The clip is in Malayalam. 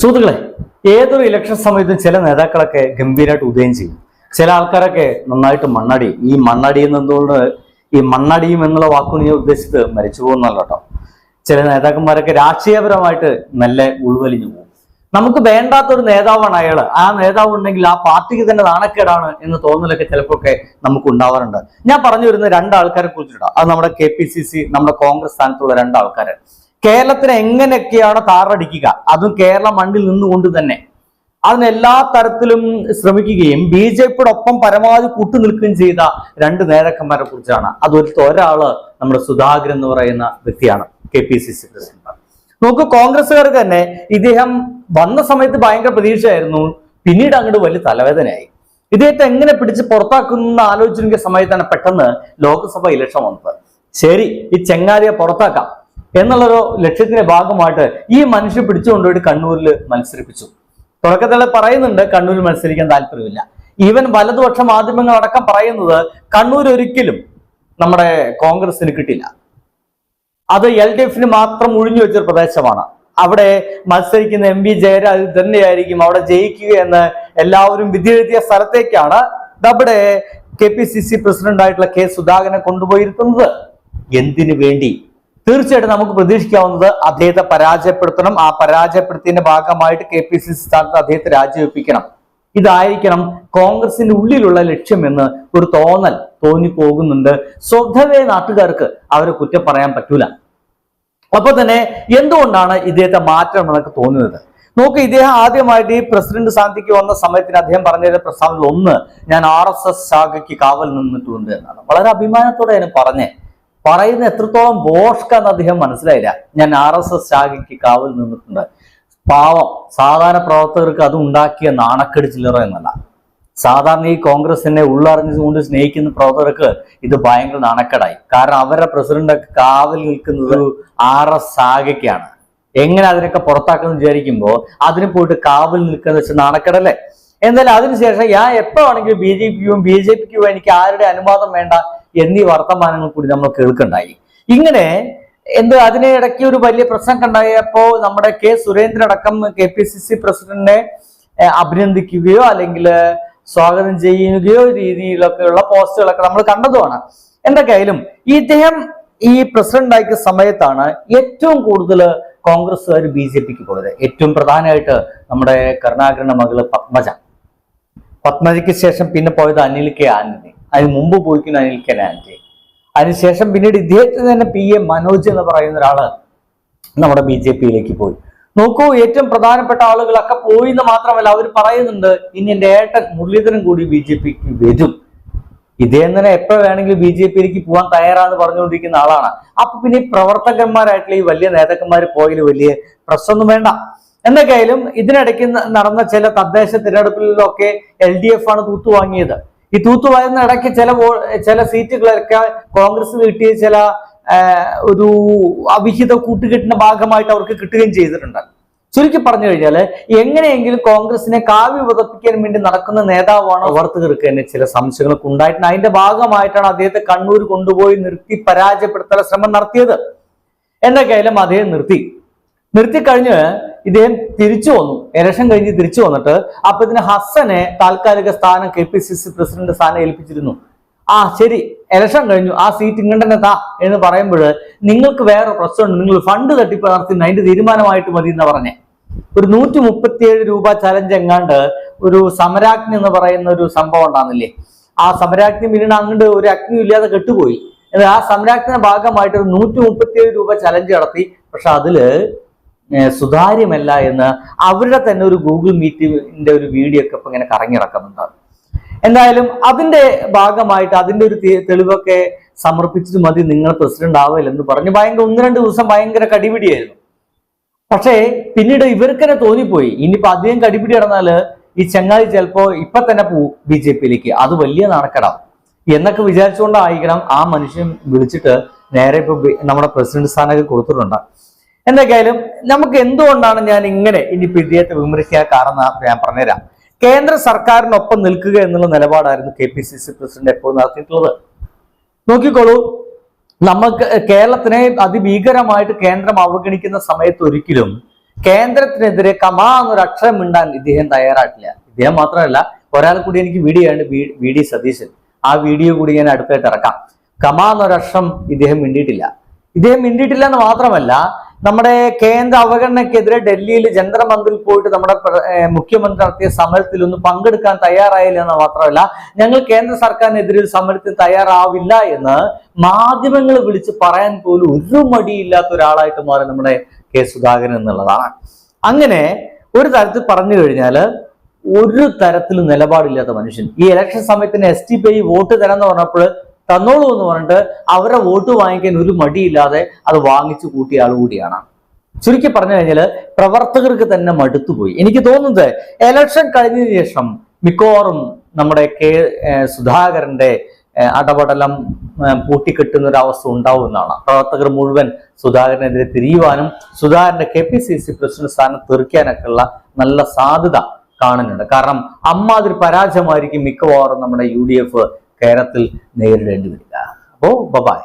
സുഹൃത്തുക്കളെ ഏതൊരു ഇലക്ഷൻ സമയത്തും ചില നേതാക്കളൊക്കെ ഗംഭീരമായിട്ട് ഉദയം ചെയ്യും. ചില ആൾക്കാരൊക്കെ നന്നായിട്ട് മണ്ണടി. ഈ മണ്ണടി എന്നതുകൊണ്ട് ഈ മണ്ണടിയും എന്നുള്ള വാക്കുകൊണ്ട് ഞാൻ ഉദ്ദേശിച്ചത് മരിച്ചു പോകുന്നല്ല കേട്ടോ. ചില നേതാക്കന്മാരൊക്കെ രാഷ്ട്രീയപരമായിട്ട് നല്ല ഉൾവലിഞ്ഞു പോകും. നമുക്ക് വേണ്ടാത്തൊരു നേതാവാണ് അയാൾ ആ നേതാവ് ഉണ്ടെങ്കിൽ ആ പാർട്ടിക്ക് തന്നെ നാണക്കേടാണ് എന്ന് തോന്നലൊക്കെ ചിലപ്പോഴൊക്കെ നമുക്ക് ഉണ്ടാവാറുണ്ട്. ഞാൻ പറഞ്ഞു വരുന്ന രണ്ട് ആൾക്കാരെ കുറിച്ചിട്ടാണ് അത് നമ്മുടെ കെ പി സി സി നമ്മുടെ കോൺഗ്രസ് സ്ഥാനത്തുള്ള രണ്ട് ആൾക്കാര്. കേരളത്തിന് എങ്ങനെയൊക്കെയാണ് താറടിക്കുക അതും കേരള മണ്ണിൽ നിന്നുകൊണ്ട് തന്നെ. അതിന് എല്ലാ തരത്തിലും ശ്രമിക്കുകയും ബി ജെ പിയുടെ ഒപ്പം പരമാവധി കൂട്ടുനിൽക്കുകയും ചെയ്ത രണ്ട് നേതാക്കന്മാരെ കുറിച്ചാണ്. അതൊരു ഒരാൾ നമ്മുടെ സുധാകരൻ എന്ന് പറയുന്ന വ്യക്തിയാണ് K P C C president. നമുക്ക് കോൺഗ്രസ്സുകാർക്ക് തന്നെ ഇദ്ദേഹം വന്ന സമയത്ത് ഭയങ്കര പ്രതീക്ഷയായിരുന്നു പിന്നീട് അങ്ങോട്ട് വലിയ തലവേദനയായി. ഇദ്ദേഹത്തെ എങ്ങനെ പിടിച്ച് പുറത്താക്കുന്ന ആലോചിച്ചിരിക്കുന്ന സമയത്താണ് പെട്ടെന്ന് ലോക്സഭ ഇലക്ഷൻ വന്നത്. ശരി ഈ ചെങ്ങാലിയെ പുറത്താക്കാം. എന്നുള്ളൊരു ലക്ഷ്യത്തിന്റെ ഭാഗമായിട്ട് ഈ മനുഷ്യൻ പിടിച്ചുകൊണ്ടുപോയിട്ട് കണ്ണൂരിൽ മത്സരിപ്പിച്ചു. തുടക്കത്തിൽ പറയുന്നുണ്ട് കണ്ണൂരിൽ മത്സരിക്കാൻ താല്പര്യമില്ല. ഈവൻ വലതുപക്ഷ മാധ്യമങ്ങൾ അടക്കം പറയുന്നത് കണ്ണൂർ ഒരിക്കലും നമ്മുടെ കോൺഗ്രസിന് കിട്ടില്ല. അത് എൽ ഡി എഫിന് മാത്രം ഒഴിഞ്ഞു വെച്ചൊരു പ്രദേശമാണ്. അവിടെ മത്സരിക്കുന്ന എം വി ജയരാജ് തന്നെയായിരിക്കും അവിടെ ജയിക്കുക എന്ന് എല്ലാവരും വിധി എഴുതിയ സ്ഥലത്തേക്കാണ് നമ്മുടെ കെ പി സി സി പ്രസിഡന്റായിട്ടുള്ള കെ സുധാകരനെ കൊണ്ടുപോയിരുത്തുന്നത്. എന്തിനു വേണ്ടി? തീർച്ചയായിട്ടും നമുക്ക് പ്രതീക്ഷിക്കാവുന്നത് അദ്ദേഹത്തെ പരാജയപ്പെടുത്തണം. ആ പരാജയപ്പെടുത്തിയതിന്റെ ഭാഗമായിട്ട് കെ പി സി സി സ്ഥാനത്ത് അദ്ദേഹത്തെ രാജിവെപ്പിക്കണം. ഇതായിരിക്കണം കോൺഗ്രസിന്റെ ഉള്ളിലുള്ള ലക്ഷ്യമെന്ന് ഒരു തോന്നൽ തോന്നിപ്പോകുന്നുണ്ട്. സ്വന്തമേ നാട്ടുകാർക്ക് അവരെ കുറ്റം പറയാൻ പറ്റൂല. അപ്പൊ തന്നെ എന്തുകൊണ്ടാണ് ഇദ്ദേഹത്തെ മാറ്റണം എന്നൊക്കെ തോന്നുന്നത്? നോക്ക് ഇദ്ദേഹം ആദ്യമായിട്ട് ഈ പ്രസിഡന്റ് സ്ഥാനത്തേക്ക് വന്ന സമയത്തിന് അദ്ദേഹം പറഞ്ഞ പ്രസ്താവനയിൽ ഒന്ന് ഞാൻ ആർ എസ് എസ് ശാഖയ്ക്ക് കാവൽ നിന്നിട്ടുണ്ട് എന്നാണ്. വളരെ അഭിമാനത്തോടെ ഞാൻ പറഞ്ഞേ പറയുന്ന എത്രത്തോളം ബോഷ്കാന്ന് അദ്ദേഹം മനസ്സിലായില്ല. ഞാൻ ആർ എസ് എസ് ശാഖയ്ക്ക് കാവൽ നിന്നിട്ടുണ്ട്. പാവം സാധാരണ പ്രവർത്തകർക്ക് അത് ഉണ്ടാക്കിയ നാണക്കെട് ചില്ലറ എന്നല്ല. സാധാരണ ഈ കോൺഗ്രസിനെ ഉള്ളറിഞ്ഞുകൊണ്ട് സ്നേഹിക്കുന്ന പ്രവർത്തകർക്ക് ഇത് ഭയങ്കര നാണക്കേടായി. കാരണം അവരുടെ പ്രസിഡന്റ് കാവൽ നിൽക്കുന്നത് ആർ എസ് ശാഖയ്ക്കാണ്. എങ്ങനെ അതിനൊക്കെ പുറത്താക്കുമെന്ന് വിചാരിക്കുമ്പോൾ അതിന് പോയിട്ട് കാവൽ നിൽക്കുന്ന വെച്ച് നാണക്കേടല്ലേ? എന്നാൽ അതിനുശേഷം ഞാൻ എപ്പോ ആണെങ്കിലും ബി ജെ പിക്കും ബി ജെ പിക്കും എനിക്ക് ആരുടെ അനുവാദം വേണ്ട? എന്നീ വർത്തമാനങ്ങൾ കൂടി നമ്മൾ കേൾക്കുണ്ടായി. ഇങ്ങനെ എന്ത് അതിനെ ഇടയ്ക്ക് ഒരു വലിയ പ്രശ്നം കണ്ടായപ്പോ നമ്മുടെ കെ സുരേന്ദ്രൻ അടക്കം കെ പി സി സി പ്രസിഡന്റിനെ അഭിനന്ദിക്കുകയോ അല്ലെങ്കിൽ സ്വാഗതം ചെയ്യുകയോ രീതിയിലൊക്കെയുള്ള പോസ്റ്റുകളൊക്കെ നമ്മൾ കണ്ടതുമാണ്. എന്തൊക്കെയായാലും ഇദ്ദേഹം ഈ പ്രസിഡന്റ് സമയത്താണ് ഏറ്റവും കൂടുതൽ കോൺഗ്രസ്സുകാർ ബി ജെ പിക്ക് പോയത്. ഏറ്റവും പ്രധാനമായിട്ട് നമ്മുടെ കരുണാകരന്റെ മകൾ പത്മജ. പത്മജയ്ക്ക് ശേഷം പിന്നെ പോയത് അനിൽ കെ ആന്റണി. അതിന് മുമ്പ് പോയിക്കുന്ന അനിൽ കെ ആന്റണി അതിനുശേഷം പിന്നീട് ഇദ്ദേഹത്തിന് തന്നെ പി എ മനോജ് എന്ന് പറയുന്ന ഒരാൾ നമ്മുടെ ബി ജെ പിയിലേക്ക് പോയി. നോക്കൂ ഏറ്റവും പ്രധാനപ്പെട്ട ആളുകളൊക്കെ പോയി എന്ന് മാത്രമല്ല അവർ പറയുന്നുണ്ട് ഇനി എന്റെ ഏട്ടൻ മുരളീധരൻ കൂടി ബി ജെ പിക്ക് വരും. ഇദ്ദേഹം തന്നെ എപ്പോ വേണമെങ്കിലും ബി ജെ പിയിലേക്ക് പോകാൻ തയ്യാറാന്ന് പറഞ്ഞുകൊണ്ടിരിക്കുന്ന ആളാണ്. അപ്പൊ പിന്നെ പ്രവർത്തകന്മാരായിട്ടുള്ള ഈ വലിയ നേതാക്കന്മാർ പോയതിൽ വലിയ പ്രശ്നമൊന്നും വേണ്ട. എന്തൊക്കെയായാലും ഇതിനിടയ്ക്ക് നടന്ന ചില തദ്ദേശ തിരഞ്ഞെടുപ്പിലൊക്കെ എൽ ഡി എഫ് ആണ് തൂത്തുവാങ്ങിയത്. ഈ തൂത്തുവാരുന്ന ഇടയ്ക്ക് ചില ചില സീറ്റുകളൊക്കെ കോൺഗ്രസ് കിട്ടിയ ചില ഒരു അവിഹിത കൂട്ടുകെട്ടിന്റെ ഭാഗമായിട്ട് അവർക്ക് കിട്ടുകയും ചെയ്തിട്ടുണ്ട്. ചുരുക്കി പറഞ്ഞു കഴിഞ്ഞാൽ എങ്ങനെയെങ്കിലും കോൺഗ്രസിനെ കാവ്യ പതപ്പിക്കാൻ വേണ്ടി നടക്കുന്ന നേതാവാണ്? പ്രവർത്തകർക്ക് തന്നെ ചില സംശയങ്ങളൊക്കെ ഉണ്ടായിട്ടുണ്ട്. അതിന്റെ ഭാഗമായിട്ടാണ് അദ്ദേഹത്തെ കണ്ണൂർ കൊണ്ടുപോയി നിർത്തി പരാജയപ്പെടുത്താൻ ശ്രമം നടത്തിയത്. എന്തൊക്കെയായാലും അദ്ദേഹം നിർത്തി. നിർത്തി കഴിഞ്ഞ് ഇദ്ദേഹം തിരിച്ചു വന്നു. ഇലക്ഷൻ കഴിഞ്ഞ് തിരിച്ചു വന്നിട്ട് അപ്പൊ ഇതിന് ഹസനെ താൽക്കാലിക സ്ഥാനം K P C C president സ്ഥാനം ഏൽപ്പിച്ചിരുന്നു. ആ ശരി. ഇലക്ഷൻ കഴിഞ്ഞു. ആ സീറ്റ് ഇങ്ങനെ താ എന്ന് പറയുമ്പോൾ നിങ്ങൾക്ക് വേറെ പ്രശ്നമുണ്ട്. നിങ്ങൾ ഫണ്ട് തട്ടിപ്പ് നടത്തി അതിന്റെ തീരുമാനമായിട്ട് മതി എന്ന് പറഞ്ഞേ. ഒരു നൂറ്റി മുപ്പത്തിയേഴ് രൂപ ചലഞ്ച് എങ്ങാണ്ട് ഒരു സമരാഗ്നി എന്ന് പറയുന്ന ഒരു സംഭവം ഉണ്ടാകുന്നില്ലേ ആ സമരാഗ്നി പിന്നീട് അങ്ങോട്ട് ഒരു അഗ്നി ഇല്ലാതെ കെട്ടുപോയി. എന്നാൽ ആ സമരാഗ്നിയുടെ ഭാഗമായിട്ട് ഒരു നൂറ്റി മുപ്പത്തിയേഴ് രൂപ ചലഞ്ച് നടത്തി. പക്ഷെ അതിൽ സുതാര്യമല്ല എന്ന് അവരുടെ തന്നെ ഒരു ഗൂഗിൾ മീറ്റിന്റെ ഒരു വീഡിയോ ഒക്കെ ഇപ്പൊ ഇങ്ങനെ കറങ്ങി നടക്കുന്നുണ്ട്. എന്തായാലും അതിന്റെ ഭാഗമായിട്ട് അതിന്റെ ഒരു തെളിവൊക്കെ സമർപ്പിച്ചിട്ട് മതി നിങ്ങൾ പ്രസിഡന്റ് ആവില്ല എന്ന് പറഞ്ഞ് ഭയങ്കര ഒന്ന് രണ്ട് ദിവസം ഭയങ്കര കടിപിടിയായിരുന്നു. പക്ഷേ പിന്നീട് ഇവർക്ക് തന്നെ തോന്നിപ്പോയി. ഇനിയിപ്പോ അധികം കടിപിടി നടന്നാൽ ഈ ചങ്ങാതി ചിലപ്പോ ഇപ്പൊ തന്നെ പോവും ബി ജെ പിയിലേക്ക്. അത് വലിയ നാണക്കെടാവും എന്നൊക്കെ വിചാരിച്ചുകൊണ്ടായിരിക്കണം ആ മനുഷ്യൻ വിളിച്ചിട്ട് നേരെ ഇപ്പൊ നമ്മുടെ പ്രസിഡന്റ് സ്ഥാനമൊക്കെ കൊടുത്തിട്ടുണ്ട്. എന്തൊക്കെയായാലും നമുക്ക് എന്തുകൊണ്ടാണ് ഞാൻ ഇങ്ങനെ ഇനി പിടിയത്തെ വിമർശിക്കാൻ കാരണം ഞാൻ പറഞ്ഞുതരാം. കേന്ദ്ര സർക്കാരിനൊപ്പം നിൽക്കുക എന്നുള്ള നിലപാടായിരുന്നു K P C C president എപ്പോഴും നടത്തിയിട്ടുള്ളത്. നോക്കിക്കോളൂ നമുക്ക് കേരളത്തിനെ അതിഭീകരമായിട്ട് കേന്ദ്രം അവഗണിക്കുന്ന സമയത്ത് ഒരിക്കലും കേന്ദ്രത്തിനെതിരെ കമാ എന്നൊരു അക്ഷരം മിണ്ടാൻ ഇദ്ദേഹം തയ്യാറായിട്ടില്ല. ഇദ്ദേഹം മാത്രമല്ല ഒരാൾ കൂടി എനിക്ക് വീഡിയോ ആണ് വി ഡി സതീശൻ. ആ വീഡിയോ കൂടി ഞാൻ അടുത്തായിട്ട് ഇറക്കാം. കമാ എന്നൊരക്ഷരം ഇദ്ദേഹം മിണ്ടിയിട്ടില്ല. ഇദ്ദേഹം മിണ്ടിയിട്ടില്ല എന്ന് മാത്രമല്ല നമ്മുടെ കേന്ദ്ര അവഗണനയ്ക്കെതിരെ ഡൽഹിയിൽ ജന്തർ പോയിട്ട് നമ്മുടെ മുഖ്യമന്ത്രി നടത്തിയ സമരത്തിൽ ഒന്ന് പങ്കെടുക്കാൻ തയ്യാറായില്ല എന്ന് മാത്രമല്ല ഞങ്ങൾ കേന്ദ്ര സർക്കാരിനെതിരെ ഒരു സമരത്തിൽ തയ്യാറാവില്ല എന്ന് മാധ്യമങ്ങൾ വിളിച്ച് പറയാൻ പോലും ഒരു മടിയില്ലാത്ത ഒരാളായിട്ട് മാറി നമ്മുടെ കെ സുധാകരൻ എന്നുള്ളതാണ്. അങ്ങനെ ഒരു തരത്തിൽ പറഞ്ഞു കഴിഞ്ഞാൽ ഒരു തരത്തിലും നിലപാടില്ലാത്ത മനുഷ്യൻ. ഈ ഇലക്ഷൻ സമയത്തിന് എസ് ടി പി വോട്ട് തരാന്ന് പറഞ്ഞപ്പോൾ തന്നോളൂ എന്ന് പറഞ്ഞിട്ട് അവരെ വോട്ട് വാങ്ങിക്കാൻ ഒരു മടിയില്ലാതെ അത് വാങ്ങിച്ചു കൂട്ടിയ ആൾ കൂടിയാണ്. ചുരുക്കി പറഞ്ഞു കഴിഞ്ഞാൽ പ്രവർത്തകർക്ക് തന്നെ മടുത്തുപോയി. എനിക്ക് തോന്നുന്നത് എലക്ഷൻ കഴിഞ്ഞതിന് ശേഷം മിക്കവാറും നമ്മുടെ കെ സുധാകരന്റെ അടപടലം പൂട്ടിക്കെട്ടുന്ന ഒരു അവസ്ഥ ഉണ്ടാവുമെന്നാണ് പ്രവർത്തകർ മുഴുവൻ സുധാകരനെതിരെ തിരിയുവാനും സുധാകരന്റെ K P C C president സ്ഥാനം തെറിക്കാനൊക്കെ ഉള്ള നല്ല സാധ്യത കാണുന്നുണ്ട്. കാരണം അമ്മാതിരി പരാജയമായിരിക്കും മിക്കവാറും നമ്മുടെ യു ഡി എഫ് കേരളത്തിൽ നേരിടേണ്ടി വരിക. അപ്പോൾ ബൈ